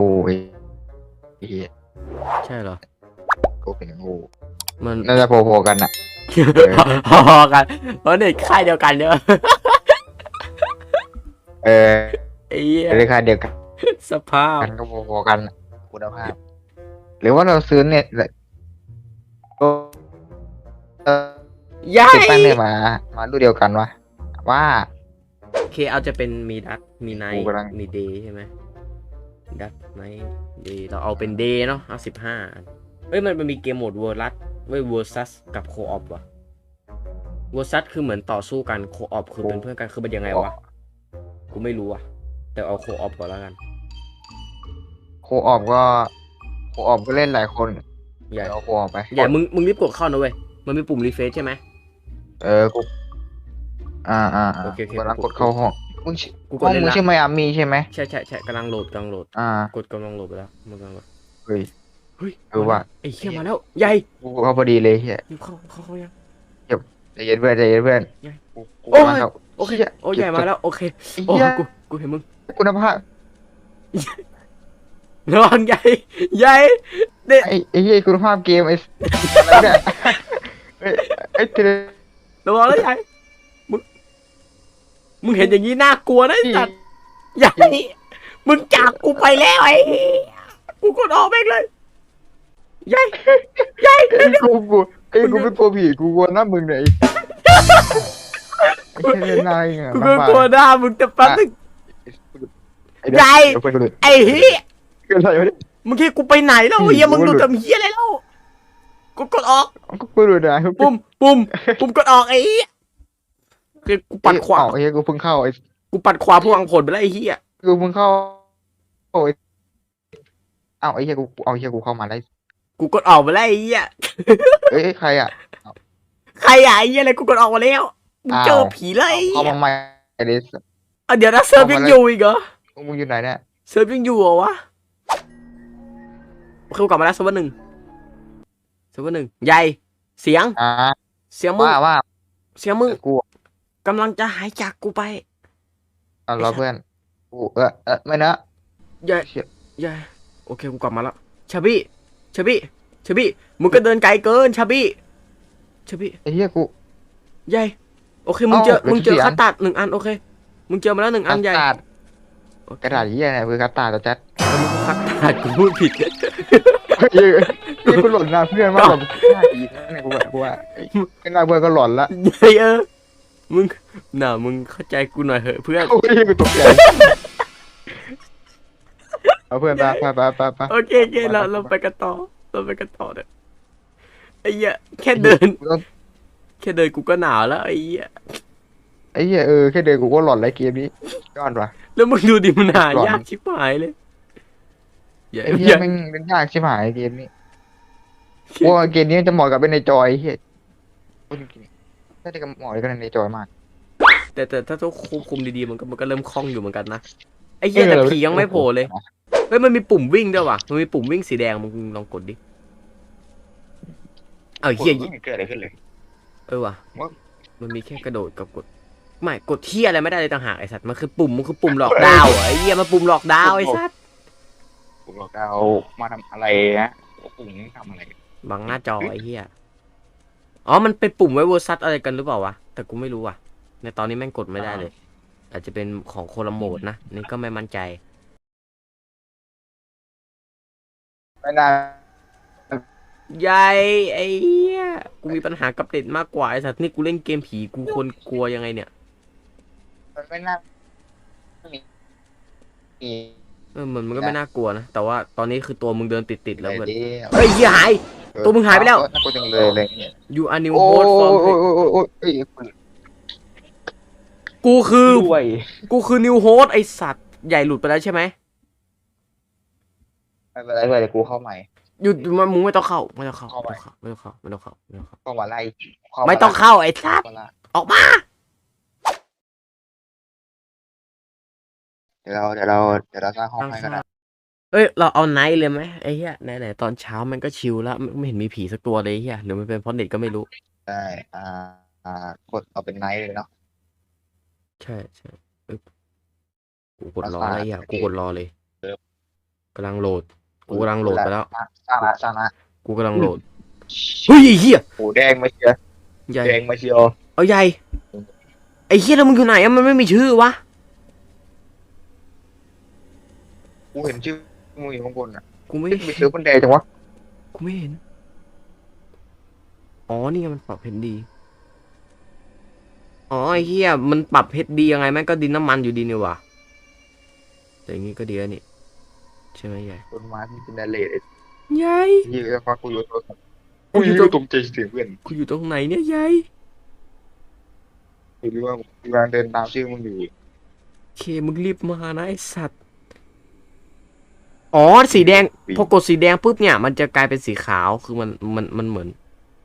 ว้ยไอ้เหี้ยใช่เหรอโกเป็นโง่มัน น่าจะพอๆกันอะพอๆกันเพราะเด็กค่ายเดียวกันเนอะเออไอ้เหี้ยราคาเดียวกันสภาพกันก็พอๆกันอะคุณภาพ หรือว่าเราซื้อเนี่ยก็เออย้าติดตั้งยเนี่ยมา มารุ่นเดียวกันวะว่า โอเคเอาจะเป็นมีดักมีไนกูท์กำลัง มีเดย์ใช่ไหม ดักไนท์เดย์เราเอาเป็นเดย์เนาะเอาสิบห้าเอ้ยมันมันมีเกมโหมดเวอร์ลัสเว้ยเวอร์ซัสกับโคออปวะเวอร์ซัสคือเหมือนต่อสู้กันโคออปคือเป็นเพื่อนกันคือมันยังไงวะกูไม่รู้อะแต่เอาโคออปก่อนแล้วกันโคออฟก็โคออฟก็เล่นหลายคนใหญ่เอาโคออฟไปใหญ่มึงมึงรีบกดเข้านะเว้ยมันมีปุ่มรีเฟซใช่ไหมเออกูอ่าอ่าอ่าโอเคโอเคกำลังกดเข้าห้อง มึงชื่อกูกห้ดองเล่นมึงละชื่อไมอามี่ใช่ไหมใช่ใช่ใช่กำลังโหลดกำลังโหลด อ่า กดกำลังโหลดไปแล้วมันกำลังโหลดเฮ้ย เฮ้ยเออว่ะ ไอ้เหี้ยมาแล้วใหญ่กูเข้าพอดีเลยเฮียมึงเข้าเข้าเข้ายัง ใจเย็นเพื่อนใจเย็นเพื่อนไงกูกูโอ้ยกำลังเข้าโอเคหี้ยโอ้ใหญ่มาแล้วโอเคไอ้โอ้เหี้ยกูกูเห็นมึงคุณภาพระวังใหญ่ใหญ่ ไอ้ไอ้เหี้ยคุณภาพเกมไอ้อะไรเนี่ยไอ้ไอ้เทเลระวังแล้วใหญ่มึง มึงเห็นอย่างนี้น่ากลัวนะไอ้สัตว์ใหญ่มึงจากกูไปแล้วไอ้เหี้ยกูกดออกแม่งเลยใหญ่ใหญ่ไอ้กูกูไอ้กูไม่กลัวผีกูกลัวหน้ามึงเนี่ยไอ้ไอ้เหี้ยนายไงกูก็กลัวหน้ามึงแต่แป๊บนึงไอ้เด็กใหญ่เดี๋ยวเพื่อนกูดูไอ้เหี้ยเกินอะไรวะเนี่ยมึงคิดกูไปไหนแล้วอืมเฮียมึงกูดูหลุดทำเฮียอะไรแล้วกูกดออก กูกูดูนะ ปุ่มปุ่มปุ่มกดออกไอ้เหี้ย คือกูปัดขวาไอ้เหี้ยกูเพิ่งเข้าไอ้กูปัดขวาพวงผลไปแล้วไอ้เหี้ยกูเพิ่งเข้าโอ้ยเอ้าไอ้เหี้ยกูเอาไอ้เหี้ยกูเข้ามาได้กูกดออกไปแล้วไอ้เหี้ยเอ้ยใครอะใครอะไอ้เหี้ยอะไรกูกดออกมาแล้วมึงเจออ้าวผีแล้วไอ้เข้าเหี้ยมาใหม่ไอ้เดสอะเดี๋ยวนะเซิร์ฟยังอยู่อีกเหรอมึงอยู่ไหนเนี่ยเซิร์ฟยังอยู่เหรอวะโอเคกูกลับมาแล้วเซิร์ฟเวอร์หนึ่งเซิร์ฟเวอร์หนึ่งใหญ่เสียงอ่าเสียงมึงว่าว่าเสียงมึงกู กำลังจะหายจากกูไปเอาล้อเพื่อนกูเออเออไม่นะใหญ่เชี่ยใหญ่โอเคกูกลับมาแล้วชาบี้ชาบี้ชาบี้มึงก็เดินไกลเกินชาบี้ชาบี้ไอ้เหี้ยกูใหญ่โอเคมึงเจอเอ้ามึงเจอเหลือคัตตาร์ดหนึ่งอันโอเคมึงเจอมาแล้วหนึ่งอันใหญ่กระดาษโอเคกระดาษเหี้ยเนี่ยคือกระดาษตัวจัดคัตตาร์ดกูพูดผิดเฮ้ยเฮ้ยกูหล่นหน้าเพื่อนมากแบบหน้าอีกนะเนี่ยกูแบบกูว่าเอ้ยหน้าเพื่อนก็หล่อนละใหญ่เออ มึงน่ะมึงเข้าใจกูหน่อยเหอะเพื่อน โอ้ยกูตกใจเอาเพื่อนไปไปไปไปไปโอเคโอเคเราเราไปกันต่อเราไปกันต่อเถอะไอ้เหี้ยแค่เดินกูต้องแค่เดินกูก็หนาวแล้วไอ้เหี้ยไอ้เหี้ยเออแค่เดินกูก็หล่อนแล้วเกมนี้ยอดว่ะแล้วมึงดูดิมันหาหลอนยากชิบหายเลยใหญ่ไอ้ใหเหี้ยญ่แม่งเล่นยากใช่ไหมเกมนี้กูว่าเกมนี้จะเหมาะกับเป็นในจอยไอ้เหี้ยพูดจริงๆ ถ้าได้กับเหมาะกับในจอยมาก แต่แต่ถ้าต้องควบคุมดีๆมันก็มันก็เริ่มคล่องอยู่เหมือนกันนะไอ้เหี้ยแต่เออผียังไม่โผล่เลยเฮ้ยมันมีปุ่มวิ่งด้วยว่ะมันมีปุ่มวิ่งสีแดงมึงลองกดดิเอาเหี้ยไม่เกิดอะไรขึ้นเลยเออว่ะว่ามันมีแค่กระโดดกับกดไม่กดเที่ยอะไรไม่ได้เลยต่างหากไอ้สัตว์มันคือปุ่มมันคือปุ่มหลอกดาวอะไอ้เหี้ยมันปุ่มหลอกดาวไอ้สัตว์ผมบอกเอามาทำอะไรนะปุ่มทำอะไรบังหน้าจอไอ้เหี้ย อ๋อ มันเป็นปุ่มไว้เวอร์ซัสอะไรกันหรือเปล่าวะ แต่กูไม่รู้ว่ะ ในตอนนี้แม่งกดไม่ได้เลย อาจจะเป็นของโคลาโหมดนะ นี่ก็ไม่มั่นใจ ไม่น่า ใหญ่ไอ้เหี้ย กูมีปัญหากับเด็ดมากกว่าไอ้สัตว์นี่กูเล่นเกมผีกูคนกลัวยังไงเนี่ย มันไม่น่ามีมีเออมันมันก็ไม่น่ากลัวนะ แต่ว่าตอนนี้คือตัวมึงเดินติดติดๆแล้วอะไรเว้ยดีเฮ้ยเหี้ยหาย ตัวมึงหายไปแล้ว น่ากลัวจังเลยเลยเนี่ย you are new โอ้ host ย from โอ้ยโอ้ยโอ้ยโอ้ยเอ้ยกูคือ ด้วยกูคือ new host ไอสัตว์ใหญ่หลุดไปแล้วใช่ไหมไม่เป็นไรไม่เป็นไรเดี๋ยวกูเข้าใหม่ หยุดมันมึงไม่ต้องเข้าไม่ต้องเข้าเข้าไป ไม่ต้องเข้าไม่ต้องเข้าไม่ต้องเข้าเข้ามาไล่เข้าไม่ต้องเข้าไอ้สัตว์เข้ามาออกมาเดี๋ยวเราเดี๋ยวเราเดี๋ยวเราสร้างห้องให้กันนะ เอ้ย เราเอาไนท์เลยไหมไอ้เหี้ยไหนไหนๆตอนเช้ามันก็ชิลแล้วไม่ไม่เห็นมีผีสักตัวเลยไอ้เหี้ยหรือมันเป็นเพราะเน็ตก็ไม่รู้ ได้อ่าอ่ากดเอาเป็นไนท์เลยเนาะ ใช่ใช่เอ้ยกูกดรอประสาทอะไรอะกูกดรอเลยกำลังโหลด กูกำลังโหลดไปแล้วสร้างละสร้างละกูกำลังโหลดเฮ้ยไอ้เฮียโอ้แดงมาเชียร์ใหญ่แดงมาเชียร์เอาใหญ่ไอ้เฮียแล้วมึงอยู่ไหนอะมันไม่มีชื่อวะ กูเห็นชื่อ มึงอยู่ข้างบนอะกูไม่ไม่เจอคนแดงจังวะกูไม่เห็น อ๋อ นี่ไงมันปรับเพชรดี อ๋อไอ้เฮียมันปรับเพชรดียังไงแม่งก็ดินน้ำมันอยู่ดีนี่ว่ะแต่อย่างงี้ก็ดีแล้วนี่ ใช่ไหมใหญ่คนมาที่เป็นดาเลดไอ้ใหญ่ยี่ก็ฟังกูอยู่ตัวกูกูอยู่อยู่ตรงตรงใจเสียงเพื่อนกูอยู่ตรงไหนเนี่ยใหญ่กูรู้ว่ากูกำลังเดินตามชื่อมึงอยู่ เคมึงรีบมานะไอสัตว์ อ๋อสีแดงพอกดสีแดงปุ๊บเนี่ย มันจะกลายเป็นสีขาวคือมันมันมันเหมือน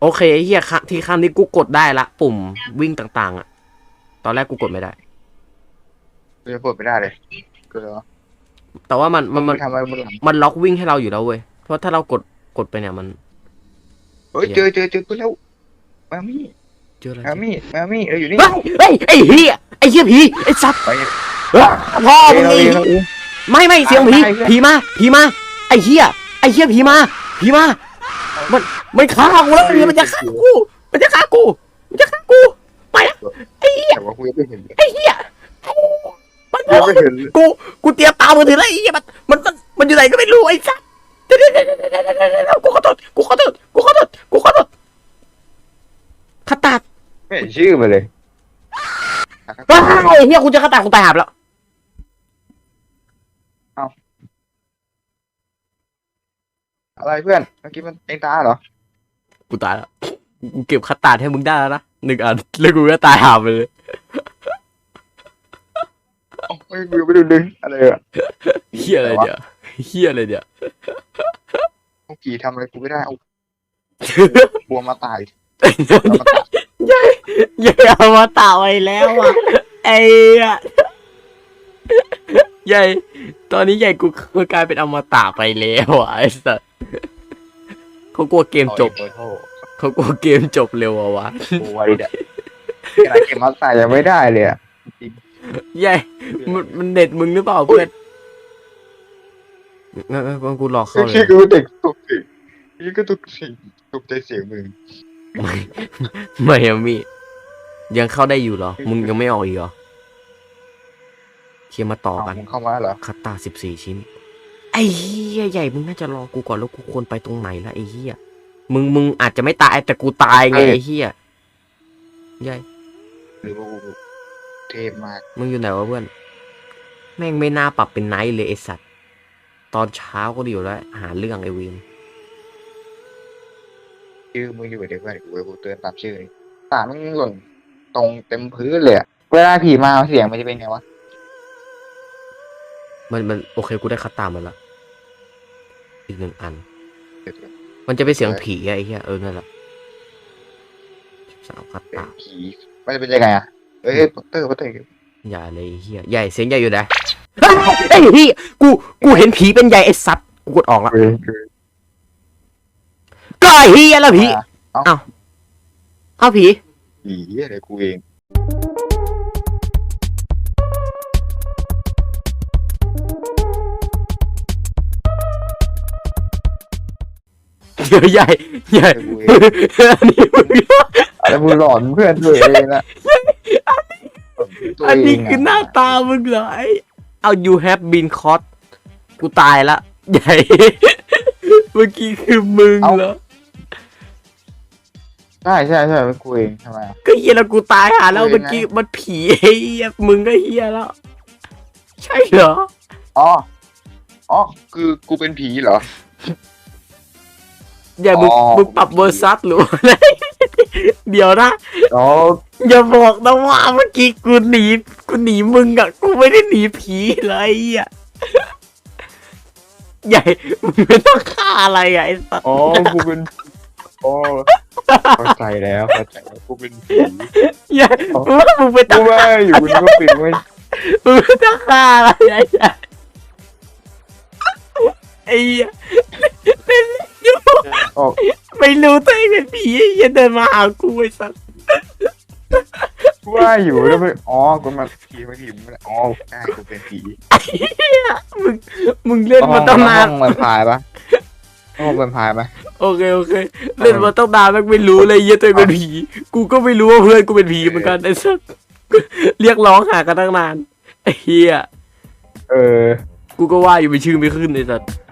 โอเคไอ้เฮียครั้งที่ครั้งนี้กูกดได้ละ ปุ่มวิ่งต่างๆ อะ ตอนแรกกูกดไม่ได้กูจะกดไม่ได้เลยกูเหรอแต่ว่ามันมันมันทำอะไรมึงหลังมันล็อกวิ่งให้เราอยู่แล้วเว้ยเพราะถ้าเรากดกดไปเนี่ยมันเฮ้ยเจอเจอเจอกูแล้วมามี่เจออะไรมามี่มามี่เอออยู่นี่เฮ้ยเฮ้ยไอ้เฮียไอ้เฮียผีไอ้สัตว์ไปเอ้อพ่อมึงเราไอ้ เองเหี้ยเราเองไม่ไม่เสียงผีตายเพื่อนผีมาผีมาไอ้เฮียไอ้เฮียผีมาผีมา มันมันฆ่ากูแล้วมันจะฆ่ากูมันจะฆ่ากูมันจะฆ่ากูแต่ว่ากูยังไม่เห็นเลยไอ้เฮียมันยังไม่เห็นเลยกูกูเตรียมตามมือถือแล้วไอ้เหี้ยมันมันมันมันอยู่ไหนก็ไม่รู้ไอ้สัสเดี๋ยวเดี๋ยวเดี๋ยวเดี๋ยวเดี๋ยวเดี๋ยวเดี๋ยวกูขอโทษกูขอโทษกูขอโทษกูขอโทษขตาดไม่เห็นชื่อมาเลยว้ายไอ้เฮียกูจะขตาดกูตายหาบแล้ว อะไรเพื่อนเมื่อกี้มันเองตาเหรอกูตายแล้วกูเก็บขตาดให้มึงได้แล้วนะหนึ่งอันแล้วกูก็ตายหาบไปเลยเอ้าไม่กูยังไม่ดูดึงอะไรอะเฮียอะไรเนี่ยเฮียอะไรเนี่ยเมื่อกี้ทำอะไรกูไม่ได้เอากลัวมาตายกลัวมาตายอย่าเอามาตาไว้แล้วอะไอ้อะใหญ่ ตอนนี้ใหญ่กูกูกลายเป็นอมตะไปแล้วอะไอ้สัส เขากลัวเกมจบโอ้ยโทษเขากลัวเกมจบเร็วอะวะกูไว้เด็กขนาดเกมมาตายยังไม่ได้เลยอะใหญ่มันมันเด็ดมึงหรือเปล่าเพื่อนงั้นงั้นกูรอเข้าเลชื่อยกูเด็กตกใจนี่ก็ตกใจตกใจเสียงมึงไม่ไม่อะมียังเข้าได้อยู่เหรอ มึงยังไม่ออกอีกเหรอเคลียร์มาต่อเอากันมึงเข้ามาเหรอคัตตาสิบสี่ชิ้น ไอ้เหี้ยใหญ่มึงน่าจะรอกูก่อนแล้วกูควรไปตรงไหนละไอ้เหี้ยมึงมึงอาจจะไม่ตายแต่กูตายไงไอ้เหี้ยใหญ่หรือว่ากูเทพมาก มึงอยู่ไหนวะเพื่อน แม่งไม่น่าปรับเป็นไนท์เลยไอสัตว์ ตอนเช้าก็ดีอยู่แล้ว หาเรื่องไอวินชื่อมึงอยู่เด็กเพื่อนกูไว้กูเตือนตามชื่อนี่ตามึงหล่นตรงเต็มพื้นเลยอะเวลาผีมาเสียงมันจะเป็นไงวะ มันมันโอเคกูได้คัตตามาละอีกหนึ่งอันเดี๋ยวมันจะเป็นเสียงผีอะไอ้เหี้ยเออนั่นแหละสาวคัตเป็นตาผีมันจะเป็นยังไงอะเอ้ยปัตเตอร์ปัตเตอร์อย่าเลยไอ้เหี้ยใหญ่เสียงใหญ่อยู่ไหนเฮ้ยไอ้เหี้ยกูกูเห็นผีเป็นใหญ่ไอ้สัตว์กูกดออกละเว้ยก็ไอ้เหี้ยแล้วผีอะเอาผีผีอะไรกูเอง ดี๋ยวใหญ่ใหญ่กูเองอันนี้มึงอะไรมึงหลอนเพื่อนตัวเองนะตัวอันเงนี้คือหน้าตามึงเหรอไอ้เอา you have been caught กูตายละ ใหญ่ เมื่อกี้คือมึงเหรอใช่ใช่ใช่เป็นกูเองทำไมอะก็เฮียแล้วกูตายหาแล้วเฮ้ยเมื่อกี้มันผีไอ้เหี้ยมึงก็เฮียแล้ว ใช่เหรออ๋ออ๋อคือกูเป็นผีเหรอ อย่ามึงอ๋อ มึงปรับเวอร์ซัสหรือว่าอะไรเดี๋ยวนะ อ๋ออย่าบอกนะว่าเมื่อกี้กูหนีกูหนีมึงอะกูไม่ได้หนีผีเลยอะใหญ่มึงไม่ต้องฆ่าอะไรอะไอ้สัสอ๋อกูเป็นอ๋อเข้าใจแล้วเข้าใจแล้วกูเป็นผีใหญ่มึงว่ามึงไม่ต้กูองว่าอยู่กูก็ปิดไว้มึงไม่ต้องฆ่าอะไรไอ้ใหญ่ไอ้เหี้ยเล่นๆ อยู่ออกไม่รู้ตัวเองเป็นผีไอ้เหี้ยเดินมาหากูไอ้สัสกูว่าอยู่แล้วไปอ๋อกูมาผีมาผีมึงอ๋อใช่กูเป็นผีมึงมึงเล่นมาตั้งนานห้องแวมไพายปะห้องแวมไพายปะโอเคโอเค เล่นมาตั้งนานแม่งไม่รู้เลยเหี้ยอะตัวเองเป็นผี กูก็ไม่รู้ว่าเพื่อนกูเป็นผีเหมือนกันไอ้สัสเรียกร้องหากันตั้งนานไอ้เหี้ยเออ กูก็ว่าอยู่ไปชื่อไม่ขึ้นไอ้สัสเ